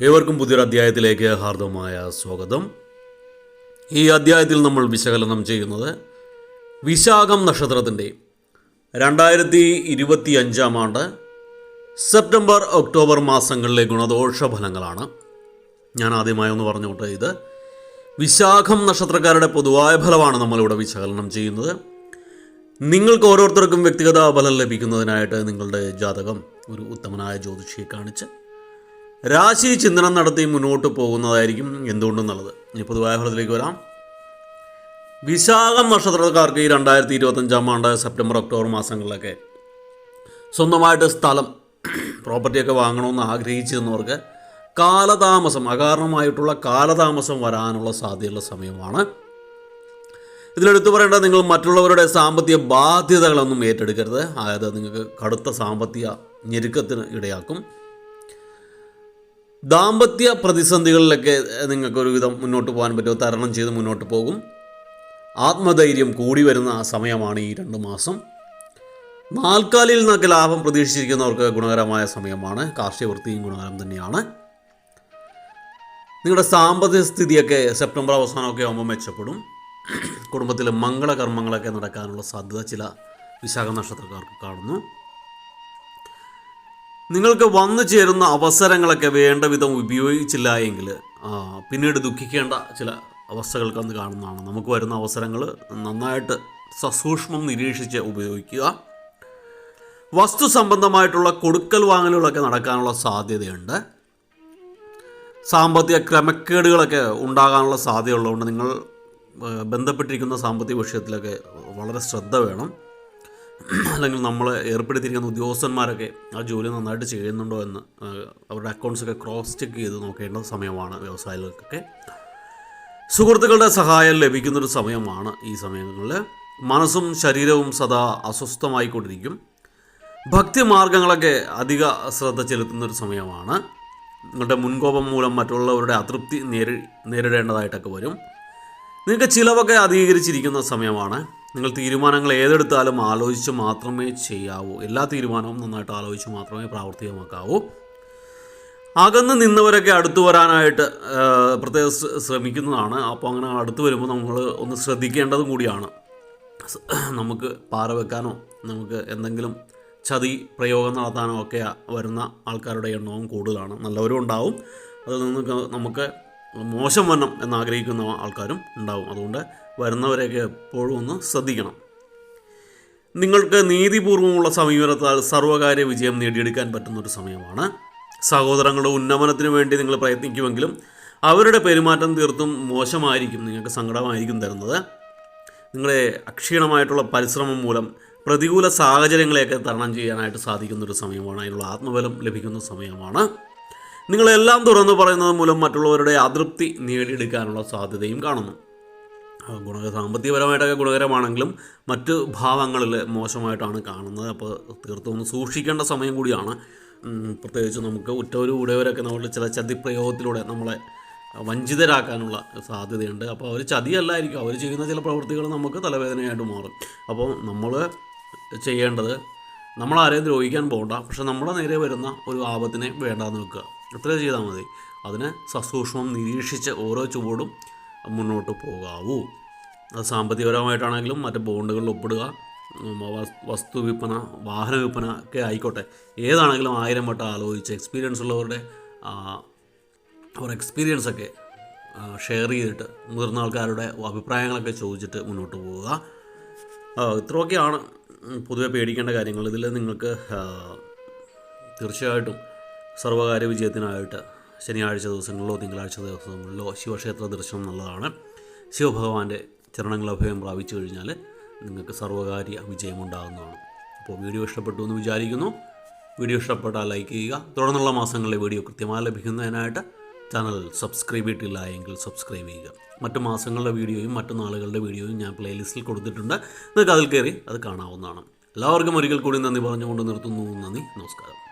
ഏവർക്കും പുതിയൊരു അധ്യായത്തിലേക്ക് ഹാർദവമായ സ്വാഗതം. ഈ അധ്യായത്തിൽ നമ്മൾ വിശകലനം ചെയ്യുന്നത് വിശാഖം നക്ഷത്രത്തിന്റെ രണ്ടായിരത്തി ഇരുപത്തി അഞ്ചാം ആണ്ട് സെപ്റ്റംബർ ഒക്ടോബർ മാസങ്ങളിലെ ഗുണദോഷ ഫലങ്ങളാണ് ഞാൻ ആദ്യമായി ഒന്ന് പറഞ്ഞോട്ടെ ഇത് വിശാഖം നക്ഷത്രക്കാരുടെ പൊതുവായ ഫലമാണ് നമ്മളിവിടെ വിശകലനം ചെയ്യുന്നത്. നിങ്ങൾക്ക് ഓരോരുത്തർക്കും വ്യക്തിഗത ഫലം ലഭിക്കുന്നതിനായിട്ട് നിങ്ങളുടെ ജാതകം ഒരു ഉത്തമനായ ജ്യോതിഷിയെ കാണിച്ച് രാശി ചിന്തനം നടത്തി മുന്നോട്ട് പോകുന്നതായിരിക്കും എന്തുകൊണ്ടും നല്ലത് ഇനി പൊതുവായ ഫലത്തിലേക്ക് വരാം. വിശാഖം നക്ഷത്രക്കാർക്ക് ഈ രണ്ടായിരത്തി ഇരുപത്തഞ്ചാം ആണ്ട് സെപ്റ്റംബർ ഒക്ടോബർ മാസങ്ങളിലൊക്കെ സ്വന്തമായിട്ട് സ്ഥലം പ്രോപ്പർട്ടിയൊക്കെ വാങ്ങണമെന്ന് ആഗ്രഹിച്ചിരുന്നവർക്ക് കാലതാമസം അകാരണമായിട്ടുള്ള കാലതാമസം വരാനുള്ള സാധ്യതയുള്ള സമയമാണ്. ഇതിലെടുത്തു പറയേണ്ടത് നിങ്ങൾ മറ്റുള്ളവരുടെ സാമ്പത്തിക ബാധ്യതകളൊന്നും ഏറ്റെടുക്കരുത്. അതായത് നിങ്ങൾക്ക് കടുത്ത സാമ്പത്തിക ഞെരുക്കത്തിന് ഇടയാക്കും. ദാമ്പത്യ പ്രതിസന്ധികളിലൊക്കെ നിങ്ങൾക്ക് ഒരുവിധം മുന്നോട്ട് പോകാൻ പറ്റുമോ? തരണം ചെയ്ത് മുന്നോട്ട് പോകും. ആത്മധൈര്യം കൂടി വരുന്ന സമയമാണ് ഈ രണ്ട് മാസം. നാൽക്കാലിൽ നിന്നൊക്കെ ലാഭം പ്രതീക്ഷിച്ചിരിക്കുന്നവർക്ക് ഗുണകരമായ സമയമാണ്. കാർഷിക വൃത്തിയും ഗുണകരം തന്നെയാണ്. നിങ്ങളുടെ സാമ്പത്തിക സ്ഥിതിയൊക്കെ സെപ്റ്റംബർ അവസാനമൊക്കെ ആകുമ്പോൾ മെച്ചപ്പെടും. കുടുംബത്തിലെ മംഗളകർമ്മങ്ങളൊക്കെ നടക്കാനുള്ള സാധ്യത ചില വിശാഖ നക്ഷത്രക്കാർക്ക് കാണുന്നു. നിങ്ങൾക്ക് വന്നു ചേരുന്ന അവസരങ്ങളൊക്കെ വേണ്ട വിധം ഉപയോഗിച്ചില്ല എങ്കിൽ പിന്നീട് ദുഃഖിക്കേണ്ട ചില അവസ്ഥകൾക്ക് അന്ന് കാണുന്നതാണ്. നമുക്ക് വരുന്ന അവസരങ്ങൾ നന്നായിട്ട് സസൂക്ഷ്മം നിരീക്ഷിച്ച് ഉപയോഗിക്കുക. വസ്തു സംബന്ധമായിട്ടുള്ള കൊടുക്കൽ വാങ്ങലുകളൊക്കെ നടക്കാനുള്ള സാധ്യതയുണ്ട്. സാമ്പത്തിക ക്രമക്കേടുകളൊക്കെ ഉണ്ടാകാനുള്ള സാധ്യതയുള്ളതുകൊണ്ട് നിങ്ങൾ ബന്ധപ്പെട്ടിരിക്കുന്ന സാമ്പത്തിക വിഷയത്തിലൊക്കെ വളരെ ശ്രദ്ധ വേണം. അല്ലെങ്കിൽ നമ്മൾ ഏർപ്പെടുത്തിയിരിക്കുന്ന ഉദ്യോഗസ്ഥന്മാരൊക്കെ ആ ജോലി നന്നായിട്ട് ചെയ്യുന്നുണ്ടോ എന്ന് അവരുടെ അക്കൗണ്ട്സൊക്കെ ക്രോസ് ചെക്ക് ചെയ്ത് നോക്കേണ്ട സമയമാണ് വ്യവസായികൾക്കൊക്കെ. സുഹൃത്തുക്കളുടെ സഹായം ലഭിക്കുന്നൊരു സമയമാണ് ഈ സമയങ്ങളിൽ. മനസ്സും ശരീരവും സദാ അസ്വസ്ഥമായിക്കൊണ്ടിരിക്കും. ഭക്തിമാർഗങ്ങളൊക്കെ അധിക ശ്രദ്ധ ചെലുത്തുന്നൊരു സമയമാണ്. നിങ്ങളുടെ മുൻകോപം മൂലം മറ്റുള്ളവരുടെ അതൃപ്തി നേരി നേരിടേണ്ടതായിട്ടൊക്കെ വരും. നിങ്ങൾക്ക് ചിലവൊക്കെ അധികരിച്ചിരിക്കുന്ന സമയമാണ്. നിങ്ങൾ തീരുമാനങ്ങൾ ഏതെടുത്താലും ആലോചിച്ച് മാത്രമേ ചെയ്യാവൂ. എല്ലാ തീരുമാനവും നന്നായിട്ട് ആലോചിച്ച് മാത്രമേ പ്രാവർത്തികമാക്കാവൂ. അകന്ന് നിന്നവരൊക്കെ അടുത്തു വരാനായിട്ട് പ്രത്യേക ശ്രമിക്കുന്നതാണ്. അപ്പോൾ അങ്ങനെ അടുത്ത് വരുമ്പോൾ നമ്മൾ ഒന്ന് ശ്രദ്ധിക്കേണ്ടതും കൂടിയാണ്. നമുക്ക് പാറ വെക്കാനോ നമുക്ക് എന്തെങ്കിലും ചതി പ്രയോഗം നടത്താനോ ഒക്കെ വരുന്ന ആൾക്കാരുടെ എണ്ണവും കൂടുതലാണ്. നല്ലവരും ഉണ്ടാവും. അതിൽ നിന്ന് നമുക്ക് മോശം വരണം എന്നാഗ്രഹിക്കുന്ന ആൾക്കാരും ഉണ്ടാവും. അതുകൊണ്ട് വരുന്നവരെയൊക്കെ എപ്പോഴും ഒന്ന് ശ്രദ്ധിക്കണം. നിങ്ങൾക്ക് നീതിപൂർവമുള്ള സമീപനത്താൽ സർവകാര്യ വിജയം നേടിയെടുക്കാൻ പറ്റുന്ന ഒരു സമയമാണ്. സഹോദരങ്ങളുടെ ഉന്നമനത്തിന് വേണ്ടി നിങ്ങൾ പ്രയത്നിക്കുമെങ്കിലും അവരുടെ പെരുമാറ്റം തീർത്തും മോശമായിരിക്കും നിങ്ങൾക്ക് സങ്കടമായിരിക്കും തരുന്നത്. നിങ്ങളുടെ അക്ഷീണമായിട്ടുള്ള പരിശ്രമം മൂലം പ്രതികൂല സാഹചര്യങ്ങളെയൊക്കെ തരണം ചെയ്യാനായിട്ട് സാധിക്കുന്നൊരു സമയമാണ്. അതിനുള്ള ആത്മബലം ലഭിക്കുന്ന സമയമാണ്. നിങ്ങളെല്ലാം തുറന്നു പറയുന്നത് മൂലം മറ്റുള്ളവരുടെ അതൃപ്തി നേടിയെടുക്കാനുള്ള സാധ്യതയും കാണുന്നു. ഗുണക ഗുണ സാമ്പത്തികപരമായിട്ടൊക്കെ ഗുണകരമാണെങ്കിലും മറ്റ് ഭാവങ്ങളിൽ മോശമായിട്ടാണ് കാണുന്നത്. അപ്പോൾ തീർത്തും ഒന്ന് സൂക്ഷിക്കേണ്ട സമയം കൂടിയാണ്. പ്രത്യേകിച്ച് നമുക്ക് ഉറ്റവരും ഉടയവരൊക്കെ നമ്മൾ ചില ചതിപ്രയോഗത്തിലൂടെ നമ്മളെ വഞ്ചിതരാക്കാനുള്ള സാധ്യതയുണ്ട്. അപ്പോൾ അവർ ചതിയല്ലായിരിക്കും. അവർ ചെയ്യുന്ന ചില പ്രവൃത്തികൾ നമുക്ക് തലവേദനയായിട്ട് മാറും. അപ്പോൾ നമ്മൾ ചെയ്യേണ്ടത് നമ്മളാരെയും ദ്രോഹിക്കാൻ പോകണ്ട. പക്ഷെ നമ്മുടെ നേരെ വരുന്ന ഒരു ആപത്തിനെ വേണ്ടാന്ന് വെക്കുക അത്രേ ചെയ്താൽ മതി? അതിനെ സസൂക്ഷ്മം നിരീക്ഷിച്ച് ഓരോ ചുവടും മുന്നോട്ട് പോകാവൂ. അത് സാമ്പത്തികപരമായിട്ടാണെങ്കിലും മറ്റ് ബോണ്ടുകളിൽ ഒപ്പിടുക വസ്തു വിൽപ്പന വാഹന വിൽപ്പന ഒക്കെ ആയിക്കോട്ടെ. ഏതാണെങ്കിലും ആയിരം വട്ടം ആലോചിച്ച് എക്സ്പീരിയൻസ് ഉള്ളവരുടെ അവർ എക്സ്പീരിയൻസ് ഒക്കെ ഷെയർ ചെയ്തിട്ട് മുതിർന്ന ആൾക്കാരുടെ അഭിപ്രായങ്ങളൊക്കെ ചോദിച്ചിട്ട് മുന്നോട്ട് പോവുക. ഇത്രയൊക്കെയാണ് പൊതുവെ പേടിക്കേണ്ട കാര്യങ്ങൾ. ഇതിൽ നിങ്ങൾക്ക് തീർച്ചയായിട്ടും സർവകാര്യ വിജയത്തിനായിട്ട് ശനിയാഴ്ച ദിവസങ്ങളിലോ തിങ്കളാഴ്ച ദിവസങ്ങളിലോ ശിവക്ഷേത്ര ദർശനം നല്ലതാണ്. ശിവഭഗവാന്റെ ചരണങ്ങൾ അഭയം പ്രാപിച്ചു കഴിഞ്ഞാൽ നിങ്ങൾക്ക് സർവകാര്യ വിജയമുണ്ടാകുന്നതാണ്. അപ്പോൾ വീഡിയോ ഇഷ്ടപ്പെട്ടു എന്ന് വിചാരിക്കുന്നു. വീഡിയോ ഇഷ്ടപ്പെട്ടാൽ ലൈക്ക് ചെയ്യുക. തുടർന്നുള്ള മാസങ്ങളിലെ വീഡിയോ കൃത്യമായി ലഭിക്കുന്നതിനായിട്ട് ചാനൽ സബ്സ്ക്രൈബ് ചെയ്തിട്ടില്ല എങ്കിൽ സബ്സ്ക്രൈബ് ചെയ്യുക. മറ്റു മാസങ്ങളുടെ വീഡിയോയും മറ്റു നാളുകളുടെ വീഡിയോയും ഞാൻ പ്ലേലിസ്റ്റിൽ കൊടുത്തിട്ടുണ്ട്. നിങ്ങൾക്ക് അതിൽ കയറി അത് കാണാവുന്നതാണ്. എല്ലാവർക്കും ഒരിക്കൽ കൂടി നന്ദി പറഞ്ഞുകൊണ്ട് നിർത്തുന്നു. നന്ദി. നമസ്കാരം.